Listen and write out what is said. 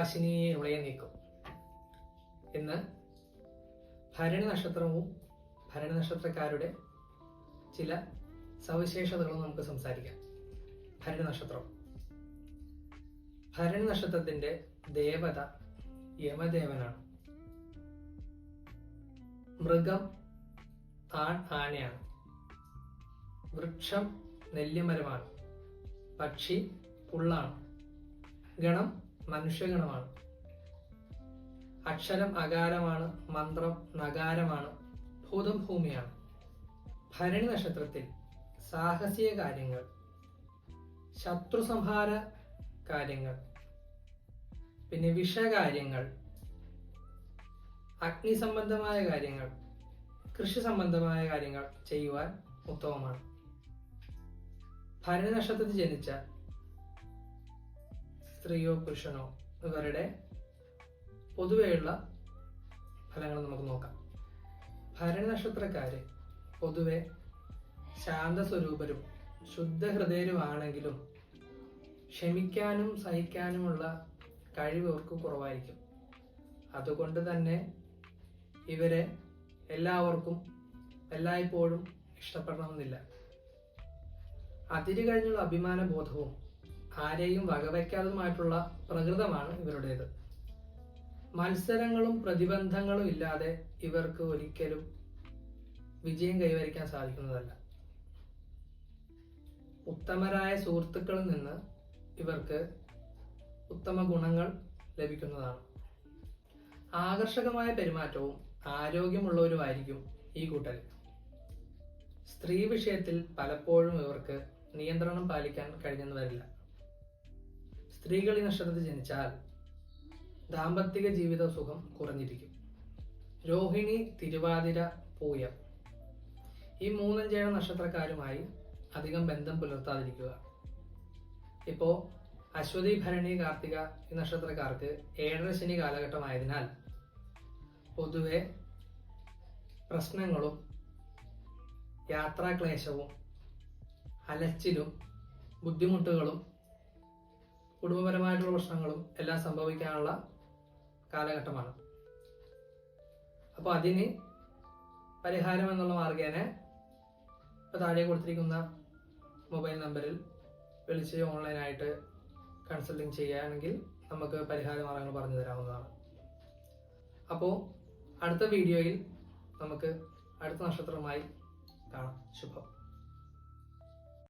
പ്രകാശിനിയിലൂടെ നീക്കും എന്ന് ഭരണി നക്ഷത്രവും ഭരണി നക്ഷത്രക്കാരുടെ ചില സവിശേഷതകളും നമുക്ക് സംസാരിക്കാം. ഭരണി നക്ഷത്രം. ഭരണി നക്ഷത്രത്തിന്റെ ദേവത യമദേവനാണ്. മൃഗം ആൺ ആനയാണ്. വൃക്ഷം നെല്ലിമരമാണ്. പക്ഷി പുള്ളാണ്. ഗണം മനുഷ്യഗണമാണ്. അക്ഷരം അകാരമാണ് മന്ത്രം നഗാരമാണ് ഭൂതം ഭൂമിയാണ്. ഭരണി നക്ഷത്രത്തിൽ സാഹസിക കാര്യങ്ങൾ ശത്രുസംഹാര കാര്യങ്ങൾ പിന്നെ വിഷകാര്യങ്ങൾ അഗ്നി സംബന്ധമായ കാര്യങ്ങൾ കൃഷി സംബന്ധമായ കാര്യങ്ങൾ ചെയ്യുവാൻ ഉത്തമമാണ്. ഭരണി നക്ഷത്രത്തിൽ ജനിച്ച സ്ത്രീയോ പുരുഷനോ ഇവരുടെ പൊതുവെയുള്ള ഫലങ്ങൾ നമുക്ക് നോക്കാം. ഭരണി നക്ഷത്രക്കാര് പൊതുവെ ശാന്തസ്വരൂപരും ശുദ്ധഹൃദയരുമാണെങ്കിലും ക്ഷമിക്കാനും സഹിക്കാനുമുള്ള കഴിവ് അവർക്ക് കുറവായിരിക്കും. അതുകൊണ്ട് തന്നെ ഇവരെ എല്ലാവർക്കും എല്ലായ്പ്പോഴും ഇഷ്ടപ്പെടണമെന്നില്ല. അതിര് കഴിഞ്ഞുള്ള അഭിമാന ബോധവും ആരെയും വകവയ്ക്കാത്തതുമായിട്ടുള്ള പ്രകൃതമാണ് ഇവരുടേത്. മത്സരങ്ങളും പ്രതിബന്ധങ്ങളും ഇല്ലാതെ ഇവർക്ക് ഒരിക്കലും വിജയം കൈവരിക്കാൻ സാധിക്കുന്നതല്ല. ഉത്തമരായ സുഹൃത്തുക്കളിൽ നിന്ന് ഇവർക്ക് ഉത്തമ ഗുണങ്ങൾ ലഭിക്കുന്നതാണ്. ആകർഷകമായ പെരുമാറ്റവും ആരോഗ്യമുള്ളവരുമായിരിക്കും ഈ കൂട്ടൽ സ്ത്രീ വിഷയത്തിൽ പലപ്പോഴും ഇവർക്ക് നിയന്ത്രണം പാലിക്കാൻ കഴിഞ്ഞെന്ന് വരില്ല. സ്ത്രീകൾ ഈ നക്ഷത്രത്തിൽ ജനിച്ചാൽ ദാമ്പത്തിക ജീവിത സുഖം കുറഞ്ഞിരിക്കും. രോഹിണി തിരുവാതിര പൂയം. ഈ മൂന്നഞ്ചേഴ നക്ഷത്രക്കാരുമായി അധികം ബന്ധം പുലർത്താതിരിക്കുക. ഇപ്പോ അശ്വതി ഭരണി കാർത്തിക ഈ നക്ഷത്രക്കാർക്ക് ഏഴര ശനി കാലഘട്ടമായതിനാൽ പൊതുവെ പ്രശ്നങ്ങളും യാത്രാക്ലേശവും അലച്ചിലും ബുദ്ധിമുട്ടുകളും കുടുംബപരമായിട്ടുള്ള പ്രശ്നങ്ങളും എല്ലാം സംഭവിക്കാനുള്ള കാലഘട്ടമാണ്. അപ്പോൾ അതിന് പരിഹാരം എന്നുള്ള മാർഗേന ഇപ്പോൾ താഴെ കൊടുത്തിരിക്കുന്ന മൊബൈൽ നമ്പറിൽ വിളിച്ച് ഓൺലൈനായിട്ട് കൺസൾട്ടിങ് ചെയ്യുകയാണെങ്കിൽ നമുക്ക് പരിഹാര മാർഗങ്ങൾ പറഞ്ഞു തരാവുന്നതാണ്. അപ്പോൾ അടുത്ത വീഡിയോയിൽ നമുക്ക് അടുത്ത നക്ഷത്രമായി കാണാം. ശുഭം.